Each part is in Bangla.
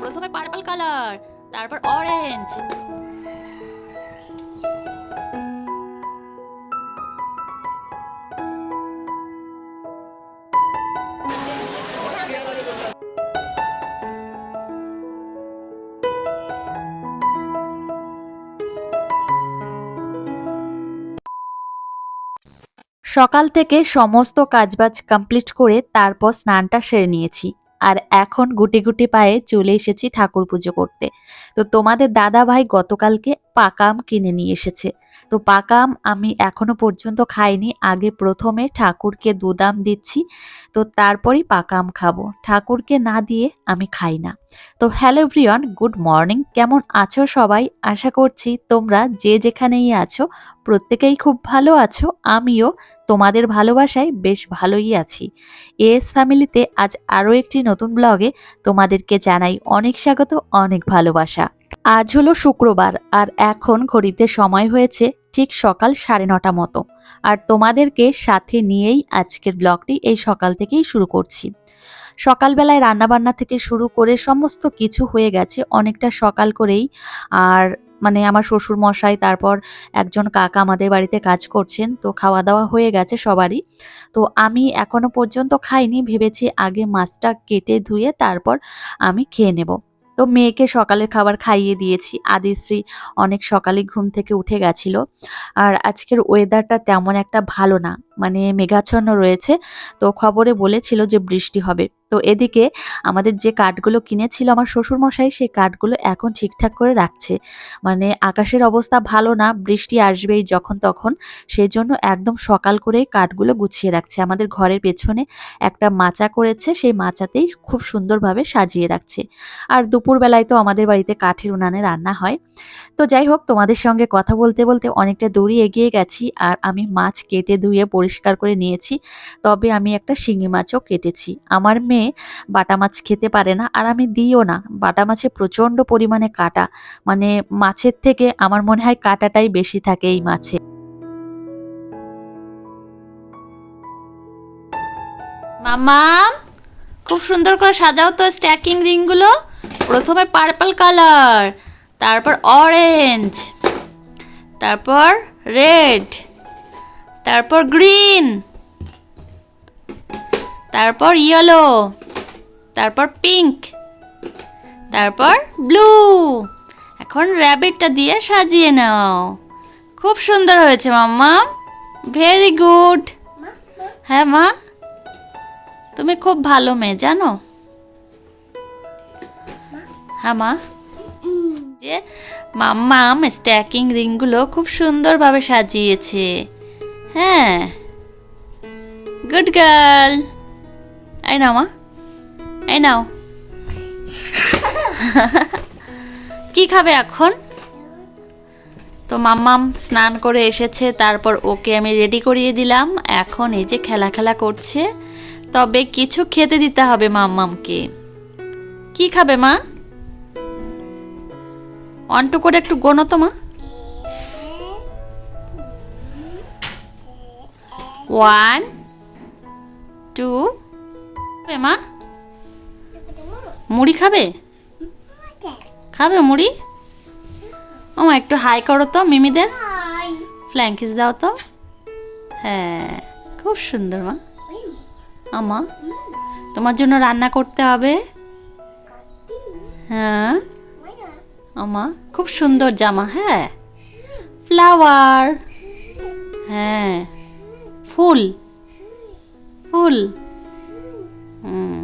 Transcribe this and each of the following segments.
প্রথমে পার্পল কালার, তারপর অরেঞ্জ সকাল থেকে সমস্ত কাজবাজ কমপ্লিট করে তারপর স্নানটা সেরে নিয়েছি। আর এখন গুটি গুটি পায়ে চলে এসেছি ঠাকুর পুজো করতে। তো তোমাদের দাদা ভাই গতকালকে পাকাম কিনে নিয়ে এসেছে। তো পাকাম আমি এখনও পর্যন্ত খাইনি, আগে প্রথমে ঠাকুরকে দুদাম দিচ্ছি, তো তারপরেই পাকাম খাব। ঠাকুরকে না দিয়ে আমি খাই না। তো হ্যালো এভরিওয়ান, গুড মর্নিং। কেমন আছো সবাই? আশা করছি তোমরা যে যেখানেই আছো, প্রত্যেকেই খুব ভালো আছো। আমিও তোমাদের ভালোবাসায় বেশ ভালোই আছি। এস ফ্যামিলিতে আজ আরও একটি নতুন ব্লগে তোমাদেরকে জানাই অনেক স্বাগত, অনেক ভালোবাসা। আজ হলো শুক্রবার, আর এখন ঘড়িতে সময় হয়েছে ঠিক সকাল সাড়ে নটা মতো। আর তোমাদেরকে সাথে নিয়েই আজকের ব্লগটি এই সকাল থেকেই শুরু করছি। সকালবেলায় রান্নাবান্না থেকে শুরু করে সমস্ত কিছু হয়ে গেছে অনেকটা সকাল করেই। আর মানে আমার শ্বশুর মশাই তারপর একজন কাকা আমাদের বাড়িতে কাজ করছেন, তো খাওয়া দাওয়া হয়ে গেছে সবারই। তো আমি এখনও পর্যন্ত খাইনি, ভেবেছি আগে মাছটা কেটে ধুয়ে তারপর আমি খেয়ে নেব। তো মেয়েকে সকালের খাবার খাইয়ে দিয়েছি। আদিশ্রী অনেক সকালে ঘুম থেকে উঠে গেছিল। আর আজকের ওয়েদারটা তেমন একটা ভালো না। মানে মেঘাচ্ছন্ন রয়েছে। তো খবরে বলেছিল যে বৃষ্টি হবে। তো এদিকে আমাদের যে কাঠগুলো কিনেছিল আমার শ্বশুরমশাই, সেই কাঠগুলো এখন ঠিকঠাক করে রাখছে। মানে আকাশের অবস্থা ভালো না, বৃষ্টি আসবেই যখন তখন। সেই জন্য একদম সকাল করেই কাঠগুলো গুছিয়ে রাখছে। আমাদের ঘরের পেছনে একটা মাচা করেছে, সেই মাচাতেই খুব সুন্দরভাবে সাজিয়ে রাখছে। আর দুপুরবেলায় তো আমাদের বাড়িতে কাঠের উনানে রান্না হয়। তো যাই হোক, তোমাদের সঙ্গে কথা বলতে বলতে অনেকটা দূরই এগিয়ে গেছি। আর আমি মাছ কেটে ধুয়ে পরিষ্কার করে নিয়েছি, তবে আমি একটা শিঙি মাছও কেটেছি। আমার মেয়ে বাটা মাছ খেতে পারে না আর আমি দিইও না। বাটা মাছে প্রচণ্ড পরিমাণে কাটা। মানে মাছের থেকে আমার মনে হয় কাটাটাই বেশি থাকে এই মাছে। মামা, খুব সুন্দর করে সাজাও তো স্ট্যাকিং রিংগুলো। প্রথমে পার্পল কালার, তারপর অরেঞ্জ তারপর রেড তারপর গ্রিন তারপর ইয়েলো তারপর পিঙ্ক তারপর ব্লু এখন র্যাবিটটা দিয়ে সাজিয়ে নাও। খুব সুন্দর হয়েছে মাম্মা। ভেরি গুড হ্যাঁ মা। তুমি খুব ভালো মেয়ে জানো? হ্যাঁ মা। যে মাম্মাম স্ট্যাকিং রিংগুলো খুব সুন্দরভাবে সাজিয়েছে। হ্যাঁ। গুড গার্ল এই নাও, মা। এই নাও। কি খাবে এখন? তো মাম্মাম স্নান করে এসেছে, তারপর ওকে আমি রেডি করিয়ে দিলাম। এখন এই যে খেলা খেলা করছে, তবে কিছু খেতে দিতে হবে মাম্মামকে। কি খাবে মা? অন্টু করে একটু গোনো তো মা। ওয়ান টু মা মুড়ি খাবে? খাবে মুড়ি? ও একটু হাই করো তো মিমিদের ফ্ল্যাঙ্কিস দাও তো। হ্যাঁ খুব সুন্দর মা। আমা তোমার জন্য রান্না করতে হবে। হ্যাঁ আমা খুব সুন্দর জামা হ্যাঁ। ফ্লাওয়ার হ্যাঁ। ফুল। ফুল। হুম।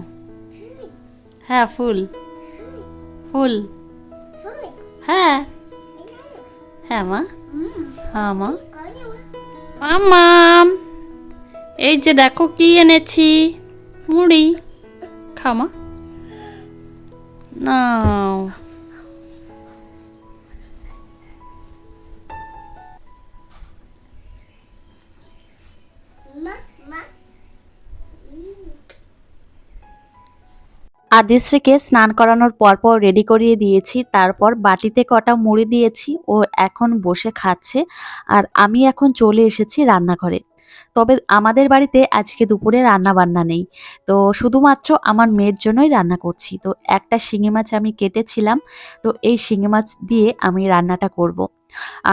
হ্যাঁ ফুল। ফুল। হ্যাঁ। হ্যাঁ মা। হ্যাঁ মা। মামাম এই যে দেখো কি এনেছি। মুড়ি। খামা নাও। আদিশ্রীকে স্নান করানোর পরপর রেডি করিয়ে দিয়েছি, তারপর বাটিতে কটা মুড়ি দিয়েছি ও এখন বসে খাচ্ছে আর আমি এখন চলে এসেছি রান্নাঘরে তবে আমাদের বাড়িতে আজকে দুপুরে রান্না বান্না নেই, তো শুধুমাত্র আমার মেয়ের জন্যই রান্না করছি তো একটা শিঙি মাছ আমি কেটেছিলাম, তো এই শিঙি মাছ দিয়ে আমি রান্নাটা করব।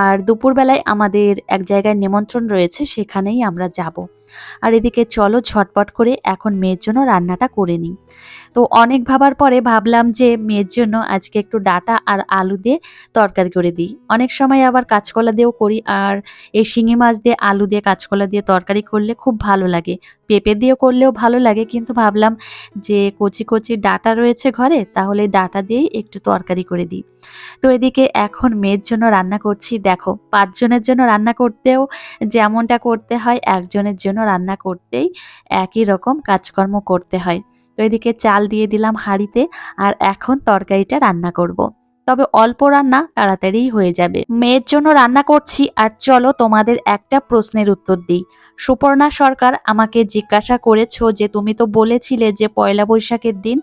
আর দুপুরবেলায় আমাদের এক জায়গায় নিমন্ত্রণ রয়েছে, সেখানেই আমরা যাব। আর এদিকে চলো ঝটপট করে এখন মেয়ের জন্য রান্নাটা করে নিই। তো অনেক ভাবার পরে ভাবলাম যে মেয়ের জন্য আজকে একটু ডাটা আর আলু দিয়ে তরকারি করে দিই। অনেক সময় আবার কাঁচকলা দিয়েও করি, আর এই শিঙি মাছ দিয়ে আলু দিয়ে কাঁচকলা দিয়ে তরকারি করলে খুব ভালো লাগে। পেঁপে দিয়েও করলেও ভালো লাগে। কিন্তু ভাবলাম যে কচি কচি ডাটা রয়েছে ঘরে, তাহলে ডাটা দিয়েই একটু তরকারি করে দিই। তো এদিকে এখন মেয়ের জন্য রান্না করছি। দেখো, পাঁচজনের জন্য রান্না করতেও যেমনটা করতে হয়, একজনের জন্য রান্না করতেই একই রকম কাজকর্ম করতে হয়। তো এদিকে চাল দিয়ে দিলাম হাঁড়িতে আর এখন তরকারিটা রান্না করব। তবে অল্প রান্না তাড়াতাড়িই হয়ে যাবে। মেয়ের জন্য রান্না করছি আর চলো তোমাদের একটা প্রশ্নের উত্তর দিই। সুপর্ণা সরকার আমাকে জিজ্ঞাসা করেছ যে তুমি তো বলেছিলে যে পয়লা বৈশাখের দিন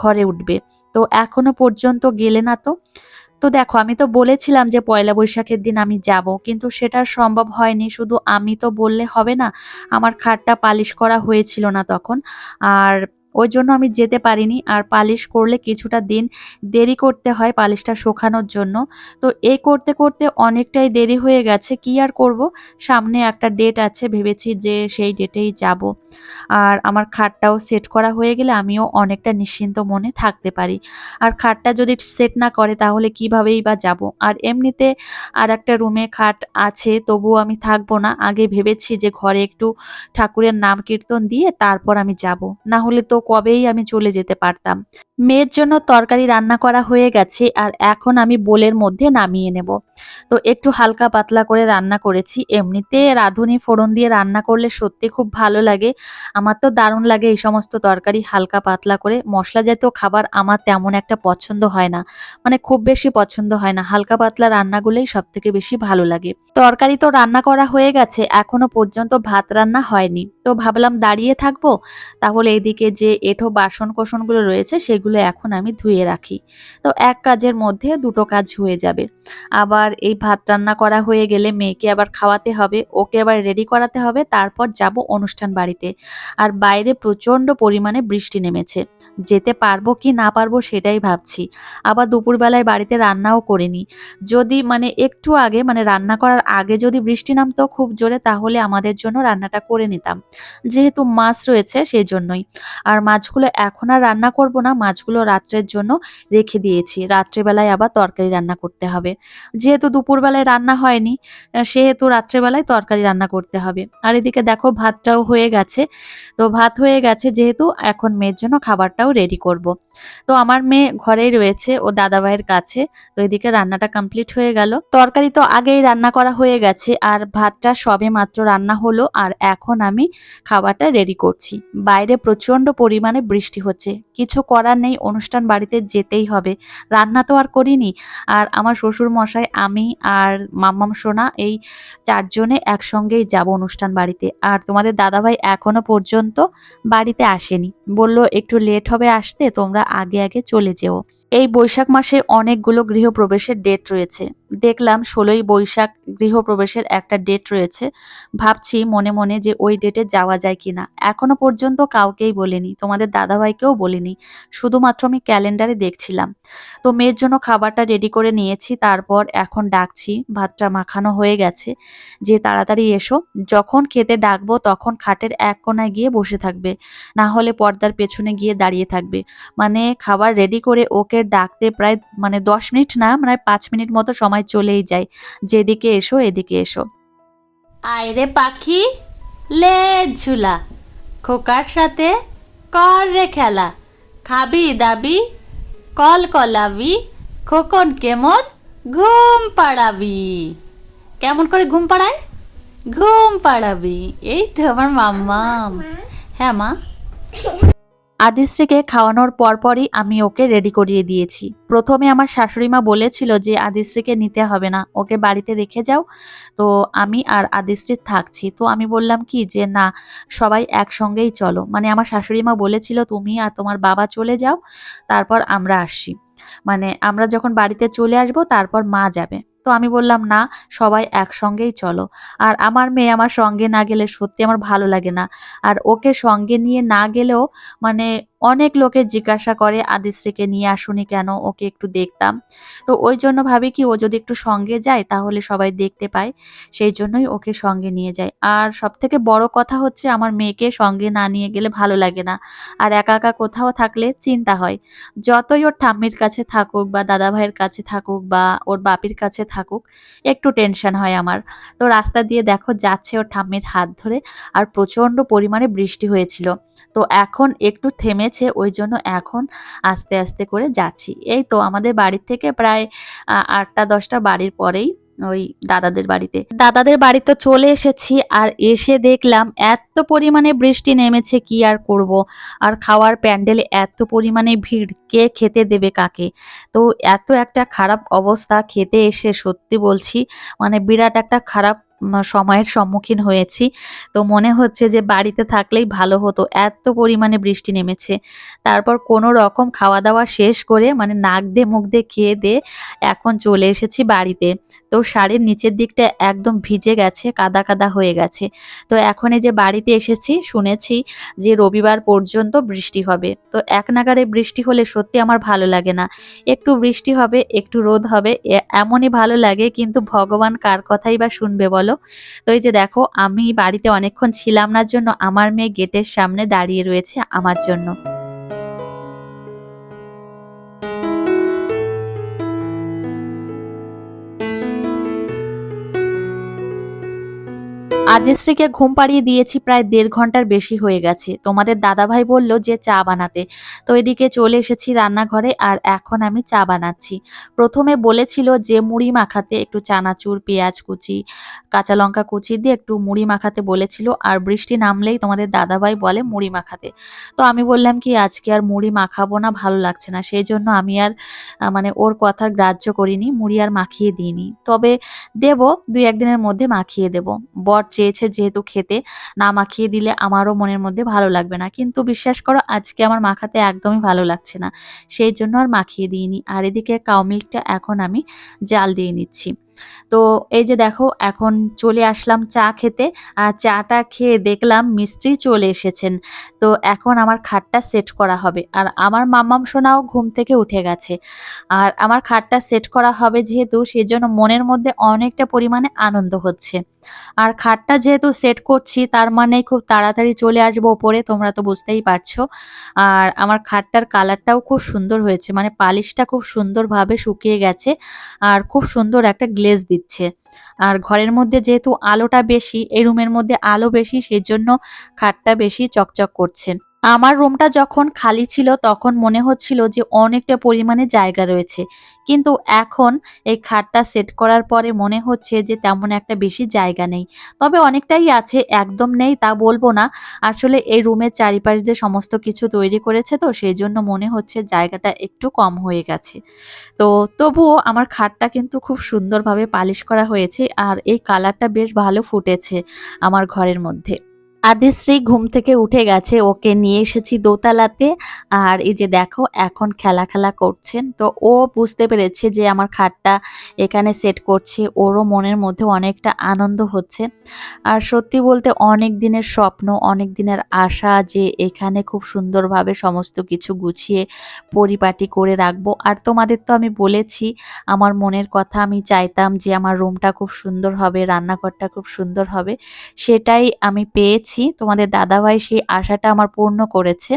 ঘরে উঠবে। তো এখনও পর্যন্ত গেলে না তো? তো দেখো, আমি তো বলেছিলাম যে পয়লা বৈশাখের দিন আমি যাব, কিন্তু সেটা সম্ভব হয়নি। শুধু আমি তো বললে হবে না, আমার খাটটা পালিশ করা হয়েছিল না তখন। আর ওই জন্য আমি যেতে পারিনি আর পালিশ করলে কিছুটা দিন দেরি করতে হয় পালিশটা শুকানোর জন্য। তো এই করতে করতে অনেকটাই দেরি হয়ে গেছে, কি আর করব? সামনে একটা ডেট আছে, ভেবেছি যে সেই ডেটেই যাব। আর আমার খাটটাও সেট করা হয়ে গেলে আমিও অনেকটা নিশ্চিন্ত মনে থাকতে পারি। আর খাটটা যদি সেট না করে তাহলে কিভাবেই বা যাব? আর এমনিতে আর একটা রুমে খাট আছে, তবুও আমি থাকব না। আগে ভেবেছি যে ঘরে একটু ঠাকুরের নাম কীর্তন দিয়ে তারপর আমি যাব। না হলে তো কবেই আমি চলে যেতে পারতাম। মেয়ের জন্য তরকারি রান্না করা হয়ে গেছে আর এখন আমি বোলের মধ্যে নামিয়ে নেব। তো একটু হালকা পাতলা করে রান্না করেছি। এমনিতে রাঁধুনি ফোড়ন দিয়ে রান্না করলে সত্যি খুব ভালো লাগে। আমার তো দারুণ লাগে এই সমস্ত তরকারি হালকা পাতলা করে। মশলা জাতীয় খাবার আমার তেমন একটা পছন্দ হয় না। মানে খুব বেশি পছন্দ হয় না। হালকা পাতলা রান্নাগুলোই সব থেকে বেশি ভালো লাগে। তরকারি তো রান্না করা হয়ে গেছে। এখনও পর্যন্ত ভাত রান্না হয়নি। তো ভাবলাম দাঁড়িয়ে থাকব। তাহলে এদিকে যে এঁঠো বাসন কোসনগুলো রয়েছে সেগুলো এখন আমি ধুয়ে রাখি। তো এক কাজের মধ্যে দুটো কাজ হয়ে যাবে। আবার এই ভাত রান্না করা হয়ে গেলে মেয়েকে আবার খাওয়াতে হবে, ওকে আবার রেডি করাতে হবে, তারপর যাব অনুষ্ঠান বাড়িতে। আর বাইরে প্রচণ্ড পরিমাণে বৃষ্টি নেমেছে। যেতে পারব কি না পারব সেটাই ভাবছি। আবার দুপুরবেলায় বাড়িতে রান্নাও করিনি। যদি মানে একটু আগে মানে রান্না করার আগে যদি বৃষ্টি নামতো খুব জোরে, তাহলে আমাদের জন্য রান্নাটা করে নিতাম। যেহেতু মাছ রয়েছে সেই জন্যই আর মাছগুলো এখন আর রান্না করব না, মাছগুলো রাত্রের জন্য রেখে দিয়েছি। রাত্রেবেলায় আবার তরকারি রান্না করতে হবে। যেহেতু দুপুরবেলায় রান্না হয়নি সেহেতু রাত্রেবেলায় তরকারি রান্না করতে হবে। আর এদিকে দেখো ভাতটাও হয়ে গেছে। তো ভাত হয়ে গেছে যেহেতু, এখন মেয়ের জন্য খাবারটাও রেডি করব। তো আমার মেয়ে ঘরেই রয়েছে, ও দাদাভাইয়ের কাছে। তো এদিকে রান্নাটা কমপ্লিট হয়ে গেল। তরকারি তো আগেই রান্না করা হয়ে গেছে, আর ভাতটা সবে মাত্র রান্না হলো, আর এখন আমি খাবারটা রেডি করছি। বাইরে প্রচণ্ড পরিমাণে বৃষ্টি হচ্ছে। কিছু করার নেই, অনুষ্ঠান বাড়িতে যেতেই হবে। রান্না তো আর করিনি। আর আমার শ্বশুর মশাই আমি আর মাম্মাম সোনা এই চারজনে একসঙ্গেই যাব অনুষ্ঠান বাড়িতে। আর তোমাদের দাদাভাই এখনও পর্যন্ত বাড়িতে আসেনি। বলল, একটু লেট হবে আসতে, তোমরা আগে আগে চলে যেও। এই বৈশাখ মাসে অনেকগুলো গৃহপ্রবেশের ডেট রয়েছে। দেখলাম ষোলোই বৈশাখ গৃহপ্রবেশের একটা ডেট রয়েছে। ভাবছি মনে মনে যে ওই ডেটে যাওয়া যায় কিনা। এখনও পর্যন্ত কাউকেই বলিনি, তোমাদের দাদাভাইকেও বলিনি। শুধুমাত্র আমি ক্যালেন্ডারে দেখছিলাম। তো মেয়ের জন্য খাবারটা রেডি করে নিয়েছি, তারপর এখন ডাকছি, ভাতটা মাখানো হয়ে গেছে। যে তাড়াতাড়ি এসো, যখন খেতে ডাকবো তখন খাটের এক কোনায় গিয়ে বসে থাকবে। না হলে পর্দার পেছনে গিয়ে দাঁড়িয়ে থাকবে। মানে খাবার রেডি করে ওকে ডাকতে প্রায় মানে দশ মিনিট না মানে পাঁচ মিনিট মতো সময় চলেই যায়। যেদিকে এসো, এদিকে এসো। আয়রে পাখি, লে ঝুলা। খোকার সাথে কর রে খেলা। খাবি দাবি, কল কলাবি, খোকন কেমর ঘুম পাড়াবি। কেমন করে ঘুম পাড়ায়? ঘুম পাড়াবি। এই তো আমার মাম্মাম। হ্যাঁ মা। আদিশ্রীকে খাওয়ানোর পরপরই আমি ওকে রেডি করিয়ে দিয়েছি। প্রথমে আমার শাশুড়ি মা বলেছিল যে, আদিশ্রীকে নিতে হবে না, ওকে বাড়িতে রেখে যাও। তো আমি আর আদিশ্রী থাকছি। তো আমি বললাম কি যে, না, সবাই একসঙ্গেই চলো। মানে আমার শাশুড়ি মা বলেছিল, তুমি আর তোমার বাবা চলে যাও, তারপর আমরা আসি মানে আমরা যখন বাড়িতে চলে আসব, তারপর মা যাবে। তো আমি বললাম, না, সবাই একসঙ্গেই চলো। আর আমার মেয়ে আমার সঙ্গে না গেলে সত্যি আমার ভালো লাগে না। আর ওকে সঙ্গে নিয়ে না গেলেও মানে অনেক লোকে জিজ্ঞাসা করে আদিশ্রীকে নিয়ে আসুনি কেন? ওকে একটু দেখতাম। তো ওই জন্য ভাবি কি, ও যদি একটু সঙ্গে যায়, তাহলে সবাই দেখতে পায়। সেই জন্যই ওকে সঙ্গে নিয়ে যায়। আর সব থেকে বড় কথা হচ্ছে, আমার মেয়েকে সঙ্গে না নিয়ে গেলে ভালো লাগে না। আর একা একা কোথাও থাকলে চিন্তা হয়। যতই ওর ঠাম্মির কাছে থাকুক বা দাদা ভাইয়ের কাছে থাকুক বা ওর বাপির কাছে থাকুক, একটু টেনশন হয় আমার। তো রাস্তা দিয়ে দেখো, যাচ্ছে ওর ঠাম্মির হাত ধরে, আর প্রচণ্ড পরিমাণে বৃষ্টি হয়েছিল। তো এখন একটু থেমেছে ওই জন্য এখন আস্তে আস্তে করে যাচ্ছি। এই তো আমাদের বাড়ির থেকে প্রায় আটটা, দশটা বাড়ির পরেই ওই দাদাদের বাড়িতে। দাদাদের বাড়িতে চলে এসেছি আর এসে দেখলাম এত পরিমাণে বৃষ্টি নেমেছে, কি আর করব? আর খাওয়ার প্যান্ডেলে এত পরিমাণে ভিড়, কে খেতে দেবে কাকে? তো এত একটা খারাপ অবস্থা, খেতে এসে সত্যি বলছি মানে বিরাট একটা খারাপ সময়ের সম্মুখীন হয়েছি। তো মনে হচ্ছে যে বাড়িতে থাকলেই ভালো হতো। এত পরিমাণে বৃষ্টি নেমেছে। তারপর কোনো রকম খাওয়া দাওয়া শেষ করে মানে নাক দিয়ে মুখ দিয়ে খেয়ে দিয়ে এখন চলে এসেছি বাড়িতে। তো শাড়ির নিচের দিকটা একদম ভিজে গেছে, কাদা কাদা হয়ে গেছে। তো এখন এই যে বাড়িতে এসেছি, শুনেছি যে রবিবার পর্যন্ত বৃষ্টি হবে। তো এক নাগারে বৃষ্টি হলে সত্যি আমার ভালো লাগে না। একটু বৃষ্টি হবে, একটু রোদ হবে এমনই ভালো লাগে কিন্তু ভগবান কার কথাই বা শুনবে বলো? তো এই যে দেখো, আমি বাড়িতে অনেকক্ষণ ছিলাম না জন্য আমার মেয়ে গেটের সামনে দাঁড়িয়ে রয়েছে আমার জন্য। আদিশ্রীকে ঘুম পাড়িয়ে দিয়েছি, প্রায় দেড় ঘণ্টার বেশি হয়ে গেছে। তোমাদের দাদাভাই বলল যে চা বানাতে। তো এদিকে চলে এসেছি রান্নাঘরে আর এখন আমি চা বানাচ্ছি। প্রথমে বলেছিল যে মুড়ি মাখাতে একটু চানাচুর, পেঁয়াজ কুচি, কাঁচা লঙ্কা কুচি দিয়ে একটু মুড়ি মাখাতে বলেছিল আর বৃষ্টি নামলেই তোমাদের দাদাভাই বলে মুড়ি মাখাতে। তো আমি বললাম কি, আজকে আর মুড়ি মাখাবো না, ভালো লাগছে না। সেই জন্য আমি আর মানে ওর কথা গ্রাহ্য করিনি, মুড়ি আর মাখিয়ে দিইনি। তবে দেব, দুই একদিনের মধ্যে মাখিয়ে দেব। বর চেয়েছে যেহেতু খেতে, না মাখিয়ে দিলে আমারও মনের মধ্যে ভালো লাগবে না। কিন্তু বিশ্বাস করো, আজকে আমার মাখাতে একদমই ভালো লাগছে না। সেই জন্য আর মাখিয়ে দিইনি। আর এদিকে কাউ মিল্কটা এখন আমি জাল দিয়ে নিচ্ছি। তো এই যে দেখো, এখন চলে আসলাম চা খেতে আর চাটা খেয়ে দেখলাম মিস্ত্রি চলে এসেছেন। তো এখন আমার খাটটা সেট করা হবে। আর আমার মাম্মাম সোনাও ঘুম থেকে উঠে গেছে। আর আমার খাটটা সেট করা হবে যেহেতু, সেজন্য মনের মধ্যে অনেকটা পরিমাণে আনন্দ হচ্ছে। আর খাটটা যেহেতু সেট করছি, তার মানে খুব তাড়াতাড়ি চলে আসব ওপরে, তোমরা তো বুঝতেই পারছ। আর আমার খাটটার কালারটাও খুব সুন্দর হয়েছে মানে পালিশটা খুব সুন্দরভাবে শুকিয়ে গেছে। আর খুব সুন্দর একটা গ্লেজ দিচ্ছে। আর ঘরের মধ্যে যেহেতু আলোটা বেশি, এই রুমের মধ্যে আলো বেশি সেই জন্য খাটটা বেশি চকচক করছে। আমার রুমটা যখন খালি ছিল তখন মনে হচ্ছিল যে অনেকটা পরিমাণে জায়গা রয়েছে। কিন্তু এখন এই খাটটা সেট করার পরে মনে হচ্ছে যে তেমন একটা বেশি জায়গা নেই। তবে অনেকটাই আছে, একদম নেই তা বলব না। আসলে এই রুমের চারিপাশ দিয়ে সমস্ত কিছু তৈরি করেছে তো, সেই জন্য মনে হচ্ছে জায়গাটা একটু কম হয়ে গেছে। তো তবুও আমার খাটটা কিন্তু খুব সুন্দরভাবে পালিশ করা হয়েছে আর এই কালারটা বেশ ভালো ফুটেছে আমার ঘরের মধ্যে। আদিশ্রী ঘুম থেকে উঠে গেছে, ওকে নিয়ে এসেছি দোতলাতে। আর এই যে দেখো, এখন খেলা খেলা করছেন। তো ও বুঝতে পেরেছে যে আমার খাটটা এখানে সেট করছে। ওরও মনের মধ্যে অনেকটা আনন্দ হচ্ছে। আর সত্যি বলতে অনেক দিনের স্বপ্ন, অনেক দিনের আশা যে এখানে খুব সুন্দরভাবে সমস্ত কিছু গুছিয়ে পরিপাটি করে রাখব। আর তোমাদের তো আমি বলেছি, আমার মনের কথা আমি চাইতাম যে আমার রুমটা খুব সুন্দর হবে, রান্নাঘরটা খুব সুন্দর হবে। সেটাই আমি পেয়েছি। তোমাদের দাদাভাই সেই আশাটা আমার পূর্ণ করেছে।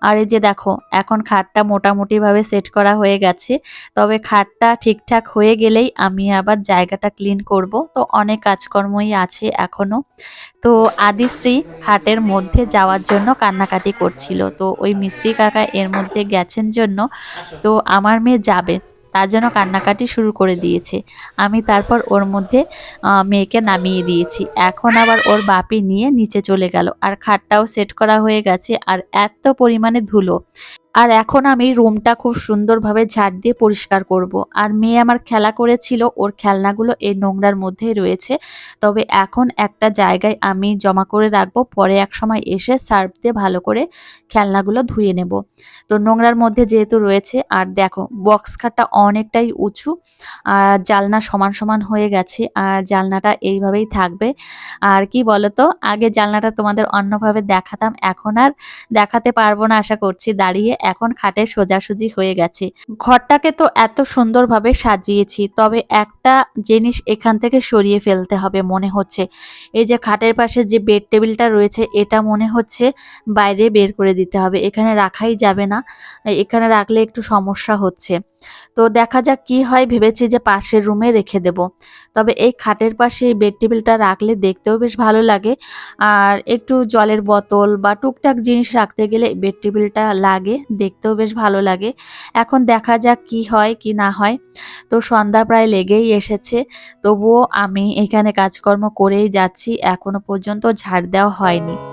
আর এই যে দেখো, এখন খাটটা মোটামুটিভাবে সেট করা হয়ে গেছে। তবে খাটটা ঠিকঠাক হয়ে গেলেই আমি আবার জায়গাটা ক্লিন করব। তো অনেক কাজকর্মই আছে এখনও তো আদিশ্রী খাটের মধ্যে যাওয়ার জন্য কান্নাকাটি করছিল। তো ওই মিস্ত্রি কাকা এর মধ্যে গেছেন জন্য। তো আমার মেয়ে যাবে। তার জন্য কান্নাকাটি শুরু করে দিয়েছে। আমি তারপর ওর মধ্যে মেয়েকে নামিয়ে দিয়েছি। এখন আবার ওর বাপি নিয়ে নিচে চলে গেল। আর খাটটাও সেট করা হয়ে গেছে। আর এত পরিমাণে ধুলো। আর এখন আমি রুমটা খুব সুন্দরভাবে ঝাড় দিয়ে পরিষ্কার করব। আর মেয়ে আমার খেলা করেছিল, ওর খেলনাগুলো এই নোংরার মধ্যেই রয়েছে। তবে এখন একটা জায়গায় আমি জমা করে রাখব, পরে এক সময় এসে সার্ফ দিয়ে ভালো করে খেলনাগুলো ধুয়ে নেব। তো নোংরার মধ্যে যেহেতু রয়েছে, আর দেখো বক্স খাটটা অনেকটাই উঁচু, আর জালনা সমান সমান হয়ে গেছে, আর জালনাটা এইভাবেই থাকবে। আর কি বলতো, আগে জালনাটা তোমাদের অন্যভাবে দেখাতাম, এখন আর দেখাতে পারব না, আশা করছি, দাঁড়িয়ে এখন খাটে সোজাসুজি হয়ে গেছে। ঘরটাকে তো এত সুন্দরভাবে সাজিয়েছি, তবে একটা জিনিস এখান থেকে সরিয়ে ফেলতে হবে মনে হচ্ছে। এই যে খাটের পাশে যে বেড টেবিলটা রয়েছে, এটা মনে হচ্ছে বাইরে বের করে দিতে হবে। এখানে রাখাই যাবে না, এখানে রাখলে একটু সমস্যা হচ্ছে। তো দেখা যাক কি হয়, ভেবেছি যে পাশের রুমে রেখে দেব। তবে এই খাটের পাশে এই বেড টেবিলটা রাখলে দেখতেও বেশ ভালো লাগে। আর একটু জলের বোতল বা টুকটাক জিনিস রাখতে গেলে বেড টেবিলটা লাগে দেখতেও বেশ ভালো লাগে। এখন দেখা যাক কি হয়, কি না হয়। তো সন্ধ্যা প্রায় লেগেই এসেছে। তবুও আমি এখানে কাজকর্ম করেই যাচ্ছি। এখনও পর্যন্ত ঝাড় দেওয়া হয়নি।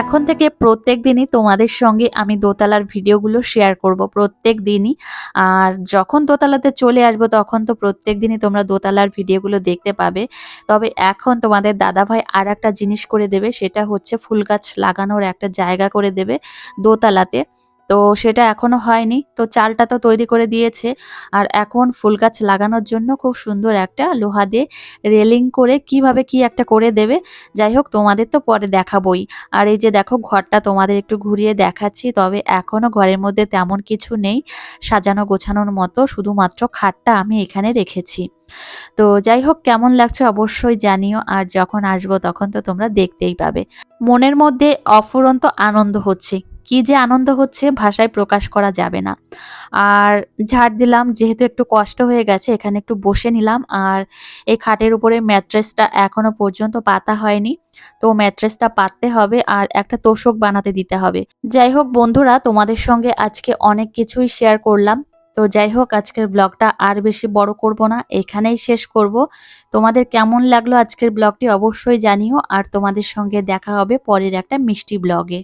এখন থেকে প্রত্যেক দিনই তোমাদের সঙ্গে আমি দোতলার ভিডিওগুলো শেয়ার করব, প্রত্যেক দিনই। আর যখন দোতলাতে চলে আসব, তখন তো প্রত্যেক দিনই তোমরা দোতলার ভিডিওগুলো দেখতে পাবে। তবে এখন তোমাদের দাদাভাই আর একটা জিনিস করে দেবে, সেটা হচ্ছে ফুল গাছ লাগানোর একটা জায়গা করে দেবে দোতলাতে। তো সেটা এখনও হয়নি। তো চালটা তো তৈরি করে দিয়েছে। আর এখন ফুল গাছ লাগানোর জন্য খুব সুন্দর একটা লোহা দিয়ে রেলিং করে কীভাবে কি একটা করে দেবে। যাই হোক, তোমাদের তো পরে দেখাবই। আর এই যে দেখো, ঘরটা তোমাদের একটু ঘুরিয়ে দেখাচ্ছি। তবে এখনও ঘরের মধ্যে তেমন কিছু নেই। সাজানো গোছানোর মতো শুধুমাত্র খাটটা আমি এখানে রেখেছি। তো যাই হোক, কেমন লাগছে অবশ্যই জানিও। আর যখন আসব তখন তো তোমরা দেখতেই পাবে। মনের মধ্যে অফুরন্ত আনন্দ হচ্ছে। কি যে আনন্দ হচ্ছে ভাষায় প্রকাশ করা যাবে না। আর ঝাড় দিলাম, যেহেতু একটু কষ্ট হয়ে গেছে, এখানে একটু বসে নিলাম। আর এই খাটের উপরে ম্যাট্রেসটা এখনও পর্যন্ত পাতা হয়নি, তো ম্যাট্রেসটা পাততে হবে আর একটা তোষক বানাতে দিতে হবে। যাই হোক বন্ধুরা, তোমাদের সঙ্গে আজকে অনেক কিছুই শেয়ার করলাম। তো যাই হোক, আজকের ব্লগটা আর বেশি বড় করব না, এখানেই শেষ করব। তোমাদের কেমন লাগল আজকের ব্লগটি অবশ্যই জানিও, আর তোমাদের সঙ্গে দেখা হবে পরের একটা মিষ্টি ব্লগে